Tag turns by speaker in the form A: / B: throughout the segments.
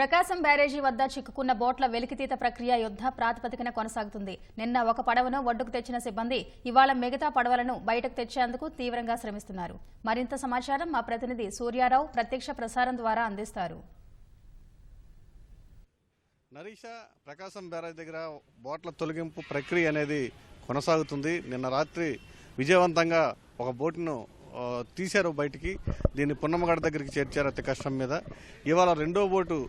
A: ప్రకాశం బ్యారేజీ వద్ద చిక్కుకున్న బోట్ల వెలికితీత ప్రక్రియ యుద్ధ ప్రాతిపదికన కొనసాగుతుంది. నిన్న ఒక పడవను ఒడ్డుకు తెచ్చిన సిబ్బంది ఇవాళ మిగతా పడవలను బయటకు తెచ్చేందుకు తీవ్రంగా శ్రమిస్తున్నారు. మరింత సమాచారం మా ప్రతినిధి సూర్యారావు ప్రత్యక్ష ప్రసారం ద్వారా అందిస్తారు.
B: నరీష ప్రకాశం బ్యారేజ్ దగ్గర బోట్ల తొలగింపు ప్రక్రియ అనేది కొనసాగుతుంది. నిన్న రాత్రి విజయవంతంగా ఒక బోటును తీశారు బయటికి. దీన్ని పున్నమ్మగడ దగ్గరికి చేర్చారు అతి కష్టం మీద. ఇవాళ రెండో బోటు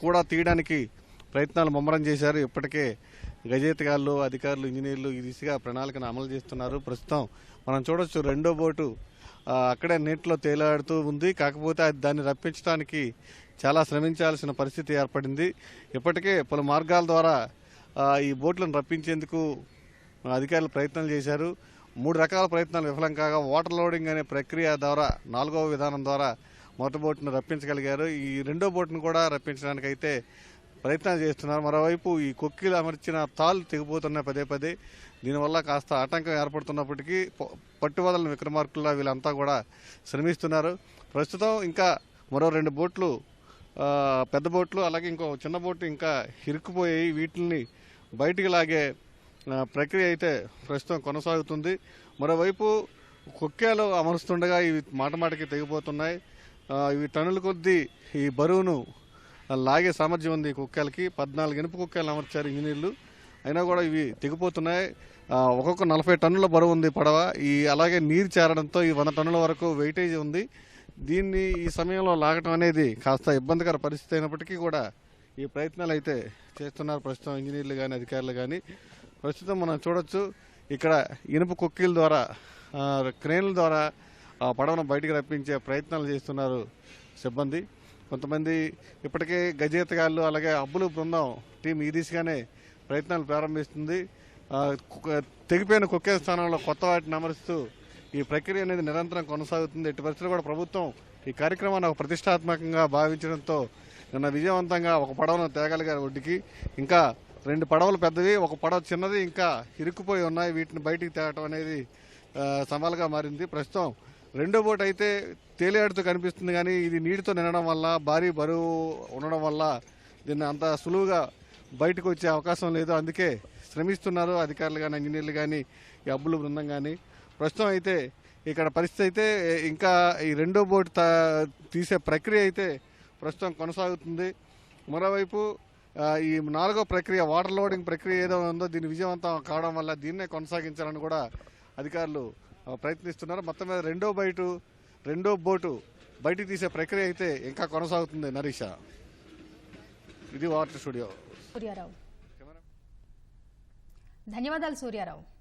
B: కూడా తీయడానికి ప్రయత్నాలు ముమ్మరం చేశారు. ఇప్పటికే గజేతగాళ్ళు అధికారులు ఇంజనీర్లు ఈ దిశగా ప్రణాళికను అమలు చేస్తున్నారు. ప్రస్తుతం మనం చూడొచ్చు రెండో బోటు అక్కడే నీటిలో తేలాడుతూ ఉంది. కాకపోతే అది దాన్ని రప్పించడానికి చాలా శ్రమించాల్సిన పరిస్థితి ఏర్పడింది. ఇప్పటికే పలు మార్గాల ద్వారా ఈ బోట్లను రప్పించేందుకు అధికారులు ప్రయత్నాలు చేశారు. మూడు రకాల ప్రయత్నాలు విఫలం కాగా వాటర్ లోడింగ్ అనే ప్రక్రియ ద్వారా నాలుగవ విధానం ద్వారా మొదటి బోట్ను రప్పించగలిగారు. ఈ రెండో బోట్ను కూడా రప్పించడానికి అయితే ప్రయత్నాలు చేస్తున్నారు. మరోవైపు ఈ కొక్కిలు అమర్చిన తాళ్ళు తెగిపోతున్నాయి పదే పదే దీనివల్ల కాస్త ఆటంకం ఏర్పడుతున్నప్పటికీ ప- పట్టువదలని విక్రమార్కుల్లా వీళ్ళంతా కూడా శ్రమిస్తున్నారు. ప్రస్తుతం ఇంకా మరో రెండు బోట్లు పెద్ద బోట్లు అలాగే ఇంకో చిన్న బోట్లు ఇంకా ఇరుక్కుపోయాయి. వీటిని బయటికి లాగే ప్రక్రియ అయితే ప్రస్తుతం కొనసాగుతుంది. మరోవైపు కుక్కేలు అమరుస్తుండగా ఇవి మాటమాటకి తెగిపోతున్నాయి. ఇవి టన్నుల కొద్దీ ఈ బరువును లాగే సామర్థ్యం ఉంది కుక్కలకి కుక్కేలకి. పద్నాలుగు ఇనుప కుక్కలు అమర్చారు ఇంజనీర్లు. అయినా కూడా ఇవి తెగిపోతున్నాయి. ఒక్కొక్క నలభై టన్నుల బరువు ఉంది పడవ. ఈ అలాగే నీరు చేరడంతో ఈ వంద టన్నుల వరకు వెయిటేజ్ ఉంది. దీన్ని ఈ సమయంలో లాగటం అనేది కాస్త ఇబ్బందికర పరిస్థితి అయినప్పటికీ కూడా ఈ ప్రయత్నాలు అయితే చేస్తున్నారు ప్రస్తుతం ఇంజనీర్లు కానీ అధికారులు కానీ ప్రస్తుతం మనం చూడొచ్చు ఇక్కడ ఇనుప కుక్కీల ద్వారా క్రేన్ల ద్వారా ఆ పడవను బయటికి రప్పించే ప్రయత్నాలు చేస్తున్నారు సిబ్బంది. కొంతమంది ఇప్పటికే గజేతగాళ్ళు అలాగే అబ్బులు బృందం టీం ఈ దిశగానే ప్రయత్నాలు ప్రారంభిస్తుంది. కుక్క- తెగిపోయిన కుక్కే స్థానంలో కొత్త వాటిని అమరుస్తూ ఈ ప్రక్రియ అనేది నిరంతరం కొనసాగుతుంది. ఎట్టి పరిస్థితులు కూడా ప్రభుత్వం ఈ కార్యక్రమాన్ని ఒక ప్రతిష్టాత్మకంగా భావించడంతో నిన్న విజయవంతంగా ఒక పడవను తేగలిగారు ఒడ్డుకి. ఇంకా రెండు పడవలు పెద్దవి ఒక పడవ చిన్నది ఇంకా ఇరుక్కుపోయి ఉన్నాయి. వీటిని బయటికి తేవటం అనేది సవాల్గా మారింది. ప్రస్తుతం రెండో బోట్ అయితే తేలియాడుతూ కనిపిస్తుంది కానీ ఇది నీటితో నిండడం వల్ల భారీ బరువు ఉండడం వల్ల దీన్ని అంత సులువుగా బయటకు వచ్చే అవకాశం లేదు. అందుకే శ్రమిస్తున్నారు అధికారులు కానీ ఇంజనీర్లు కానీ ఈ అబ్బులు బృందం కానీ ప్రస్తుతం అయితే ఇక్కడ పరిస్థితి అయితే ఇంకా ఈ రెండో బోట్ తా- తీసే ప్రక్రియ అయితే ప్రస్తుతం కొనసాగుతుంది. మరోవైపు ఈ నాలుగో ప్రక్రియ వాటర్ లోడింగ్ ప్రక్రియ ఏదో ఉందో దీన్ని విజయవంతం కావడం వల్ల దీన్నే కొనసాగించాలని కూడా అధికారులు ప్రయత్నిస్తున్నారు. మొత్తం మీద రెండో బయటు రెండో బోటు బయటికి తీసే ప్రక్రియ అయితే ఇంకా కొనసాగుతుంది నరీష. ఇది వాటర్ స్టూడియో.
A: సూర్యారావు. ధన్యవాదాలు సూర్యారావు.